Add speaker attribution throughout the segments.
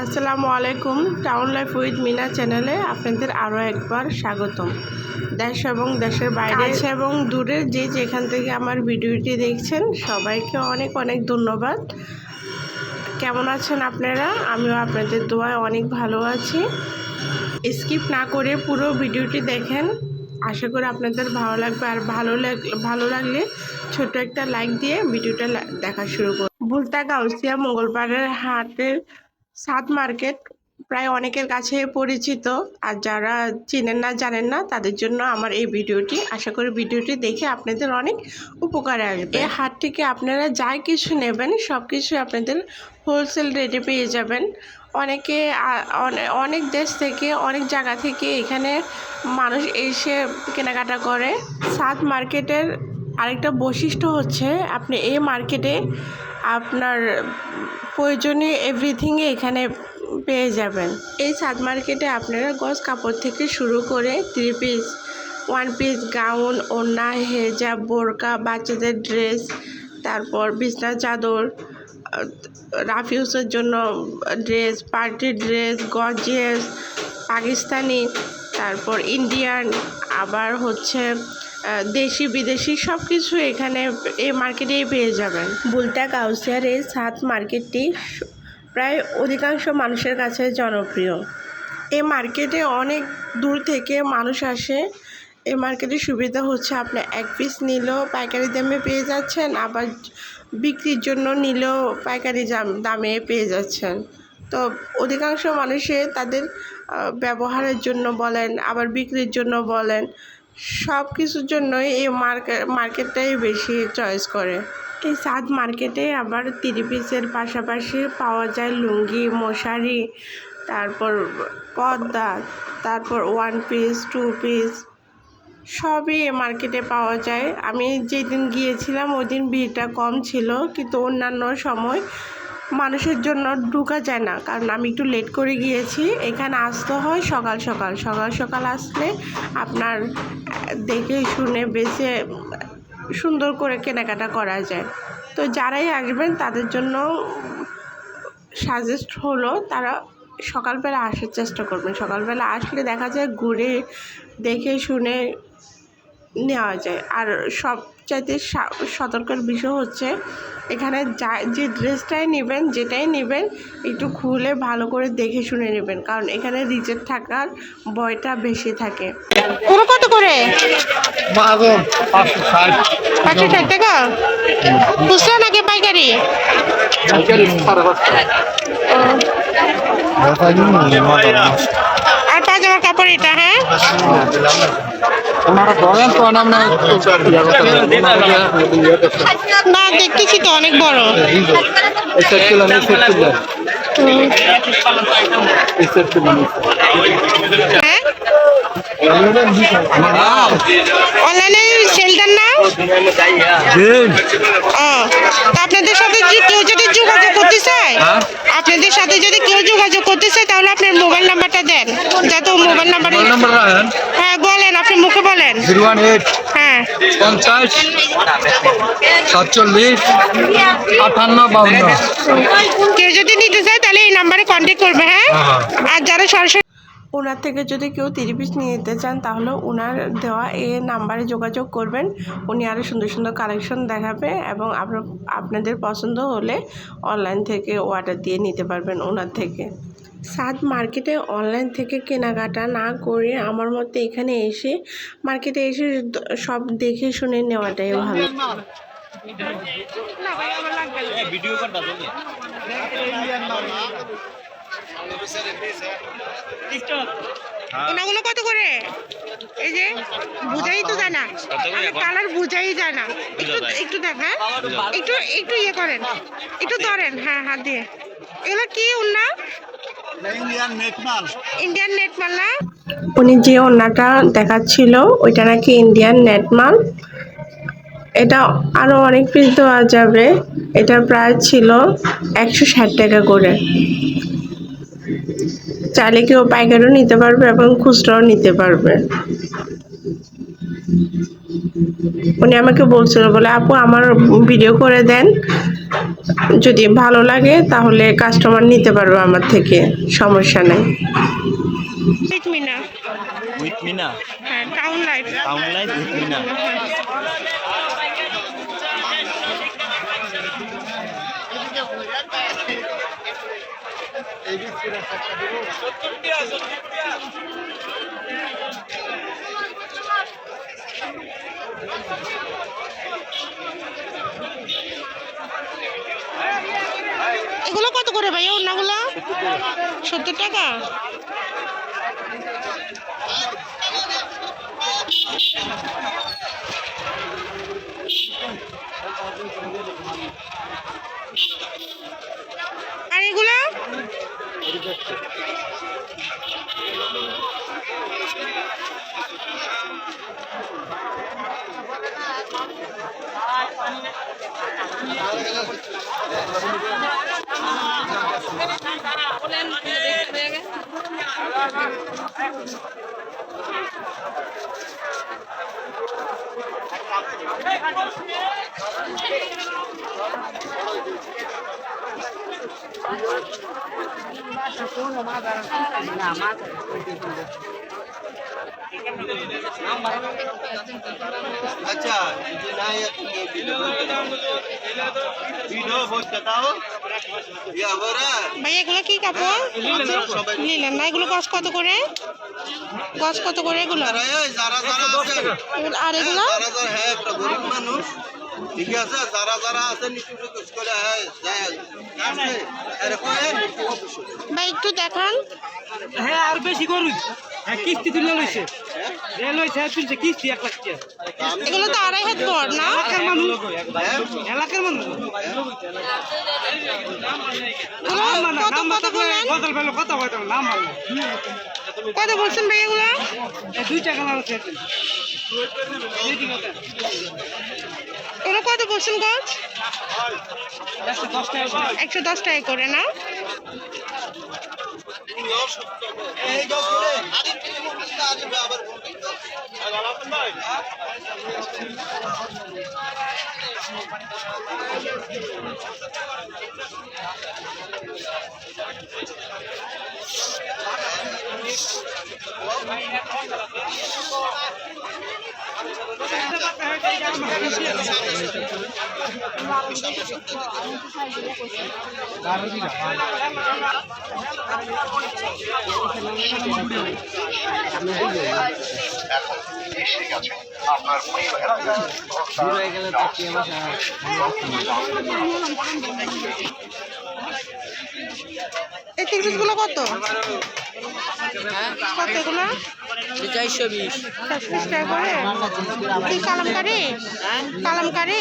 Speaker 1: আসসালামু আলাইকুম। Town life with Mina চ্যানেলে আপনাদের আরও একবার স্বাগতম। দেশ এবং দেশের বাইরে এবং দূরে যে যেখান থেকে আমার ভিডিওটি দেখছেন, সবাইকে অনেক অনেক ধন্যবাদ। কেমন আছেন আপনারা? আমিও আপনাদের দোয়ায় অনেক ভালো আছি। স্কিপ না করে পুরো ভিডিওটি দেখেন। আশা করি আপনাদের ভালো লাগবে আর ভালো ভালো লাগলে ছোট একটা লাইক দিয়ে ভিডিওটা দেখা শুরু করুন। ভুলতা গাউসিয়া মঙ্গলবারের হাটের সাত মার্কেট প্রায় অনেকের কাছে পরিচিত। আর যারা চেনেন না, জানেন না, তাদের জন্য আমার এই ভিডিওটি। আশা করি ভিডিওটি দেখে আপনাদের অনেক উপকারে আসবে। এই হাট থেকে আপনারা যাই কিছু নেবেন, সব কিছু আপনাদের হোলসেল রেটে পেয়ে যাবেন। অনেকে অনেক দেশ থেকে, অনেক জায়গা থেকে এখানে মানুষ এসে কেনাকাটা করে। সাত মার্কেটের আরেকটা বৈশিষ্ট্য হচ্ছে, আপনি এই মার্কেটে আপনার প্রয়োজনীয় এভরিথিংই এখানে পেয়ে যাবেন। এই সাত মার্কেটে আপনারা গজ কাপড় থেকে শুরু করে three piece one piece gown ওড়না, হেজাব, বোরকা, বাচ্চাদের ড্রেস তারপর বিছনা, চাদর রাফিউসের জন্য dress party dress gorgeous Pakistani, তারপর ইন্ডিয়ান আবার হচ্ছে দেশি, বিদেশি সব কিছু এখানে এই মার্কেটেই পেয়ে যাবেন। বুলটা কাউসিয়ার এই সাত মার্কেটটি প্রায় অধিকাংশ মানুষের কাছে জনপ্রিয়। এই মার্কেটে অনেক দূর থেকে মানুষ আসে। এই মার্কেটের সুবিধা হচ্ছে আপনি এক পিস নিলেও পাইকারি দামে পেয়ে যাচ্ছেন, আবার বিক্রির জন্য নিলেও পাইকারি দামে পেয়ে যাচ্ছেন। তো অধিকাংশ মানুষে তাদের ব্যবহারের জন্য বলেন, আবার বিক্রির জন্য বলেন সব কিছুর জন্যই এই মার্কেট মার্কেটটাই বেশি চয়েস করে। এই সাদ মার্কেটে আবার তিরি পিসের পাশাপাশি পাওয়া যায় লুঙ্গি, মশারি, তারপর পর্দা, তারপর ওয়ান পিস টু পিস সবই মার্কেটে পাওয়া যায়। আমি যেদিন গিয়েছিলাম ওই দিন ভিড়টা কম ছিল, কিন্তু অন্যান্য সময় মানুষের জন্য ঢুকা যায় না, কারণ আমি একটু লেট করে গিয়েছি। এখানে আসতে হয় সকাল সকাল সকাল সকাল আসলে আপনার দেখে শুনে বেছে সুন্দর করে কেনাকাটা করা যায়। তো যারাই আসবেন, তাদের জন্য সাজেস্ট হলো তারা সকালবেলা আসার চেষ্টা করবেন। সকালবেলা আসলে দেখা যায় ঘুরে, দেখে, শুনে নেওয়া যায়। আর সবচাইতে সা- সতর্কের বিষয় হচ্ছে এখানে যা যে ড্রেসটাই নেবেন যেটাই নেবেন একটু খুলে ভালো করে দেখে শুনে নেবেন। কারণ এখানে রিজেক্ট থাকার ভয়টা বেশি থাকে। পুরো কত করে?
Speaker 2: পাঁচশো ষাট।
Speaker 1: টাকা? খুচরা নাকি পাইকারি?
Speaker 2: সাড়ে
Speaker 1: পাজামার এটা হ্যাঁ?
Speaker 2: ওনারা তো নাম না
Speaker 1: দেখতেছি তো অনেক বড়।
Speaker 2: এই
Speaker 1: হ্যাঁ
Speaker 2: নাম
Speaker 1: অনলাইনে সেল দেন না ও তা আপনাদের সাথে কেউ যদি যোগাযোগ করতে চায়
Speaker 2: হ্যাঁ?
Speaker 1: আপনাদের সাথে যদি কেউ যোগাযোগ করতে চায় তাহলে আপনার মোবাইল নাম্বারটা দেন। যাতে মোবাইল নাম্বার হ্যাঁ বলেন আপনি মুখে বলেন।
Speaker 2: জিরো ওয়ান এইট
Speaker 1: হ্যাঁ।
Speaker 2: পঞ্চাশ সাতচল্লিশ আটান্ন বাউন্ন।
Speaker 1: কেউ যদি নিতে চায় তাহলে এই নাম্বারে কন্ট্যাক্ট করবে হ্যাঁ
Speaker 2: হ্যাঁ।
Speaker 1: আর যারা সরাসরি ওনার থেকে যদি কেউ তিরিশ পিস নিয়ে যেতে চান তাহলে ওনার দেওয়া এ নাম্বারে যোগাযোগ করবেন। উনি আরও সুন্দর সুন্দর কালেকশন দেখাবে এবং আপনার আপনাদের পছন্দ হলে অনলাইন থেকে অর্ডার দিয়ে নিতে পারবেন ওনার থেকে। সাদ মার্কেটে অনলাইন থেকে কেনাকাটা না করে আমার মতে এখানে এসে মার্কেটে এসে সব দেখে শুনে নেওয়াটাই ভালো। ওনাগুলো কত করে? এই যে বুঝাই তো জানা। কালার বুঝাই যায় একটু একটু দেখ হ্যাঁ? একটু একটু ইয়ে করেন। একটু ধরেন। হ্যাঁ হাত দিয়ে। এগুলো কি উন্না ইন্ডিয়ান নেট না? উনি যে ওন্নাটা দেখাচ্ছিল ওইটা নাকি ইন্ডিয়ান নেট মাল। এটা আরও অনেক পিস দেওয়া যাবে। এটা প্রায় ছিল একশো ষাট টাকা করে।
Speaker 3: চাইলে কেউ পাইকারিও নিতে পারবে এবং খুচরাও নিতে পারবে। উনি আমাকে বলছিল বলে আপু আমার ভিডিও করে দেন। যদি ভালো লাগে তাহলে কাস্টমার নিতে পারবে আমার থেকে সমস্যা নেই। মিনা
Speaker 4: উইথ মিনা
Speaker 3: হ্যাঁ town life
Speaker 4: town life with Meena
Speaker 3: এগুলো কত করে ভাই ওনাগুলো সত্তর টাকা আর এগুলো
Speaker 4: হচ্ছে Hey, I don't see it. আচ্ছা
Speaker 3: ভাই এগুলো কি কাপড়? নিলেন না এগুলো গছ কত করে? গছ কত করে এগুলো?
Speaker 4: আর
Speaker 3: এগুলো?
Speaker 4: হ্যাঁ মানুষ। ঠিক আছে যারা যারা আছে হ্যাঁ
Speaker 3: ভাই একটু দেখান।
Speaker 5: হ্যাঁ আর বেশি করুন। হ্যাঁ কিস্তি তুলে লইছে। রেল হয়েছে হ্যাঁ তুলছে কিস্তি এক লাখ
Speaker 3: এগুলো তো আড়াই হাত বড় না?
Speaker 5: এলাকার মানুষ। এলাকার মানুষ।
Speaker 3: কত বলছেন ভাই এগুলো?
Speaker 5: দুই টাকা
Speaker 3: এগুলো কত বলছেন গছ
Speaker 5: একশো দশ টাকা করে।
Speaker 3: একশো দশ
Speaker 4: এই গাছ করে আরে
Speaker 3: এই তিরিশগুলো কত? কত এগুলো
Speaker 6: চারশো বিশ।
Speaker 3: চারশো বিশ টাকা করে? কি কালামকারি কালামকারি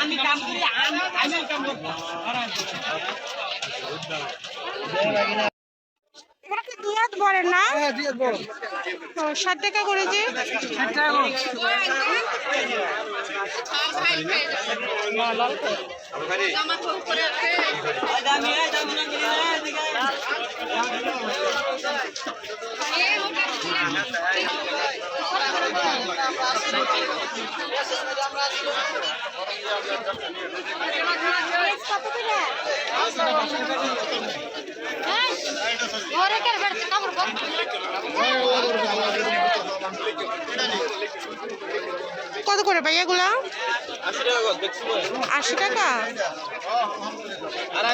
Speaker 5: আমি কাম করি আমি আমি কাম করব
Speaker 3: এগুলো কি দুই হাত বড় না ও, ষাট টাকা করে যে। কত করে কত করে ভাই এগুলা?
Speaker 4: আশি টাকা আর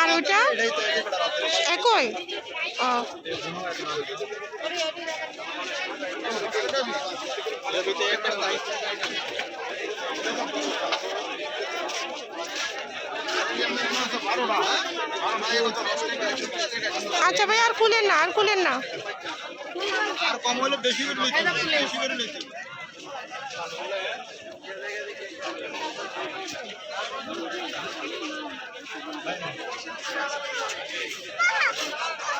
Speaker 3: আর ওটা একই? আচ্ছা ভাই, আর খুলেন না, আর খুলেন না।
Speaker 4: আর কম হলে বেশি নিতে বেশি করে Thank you.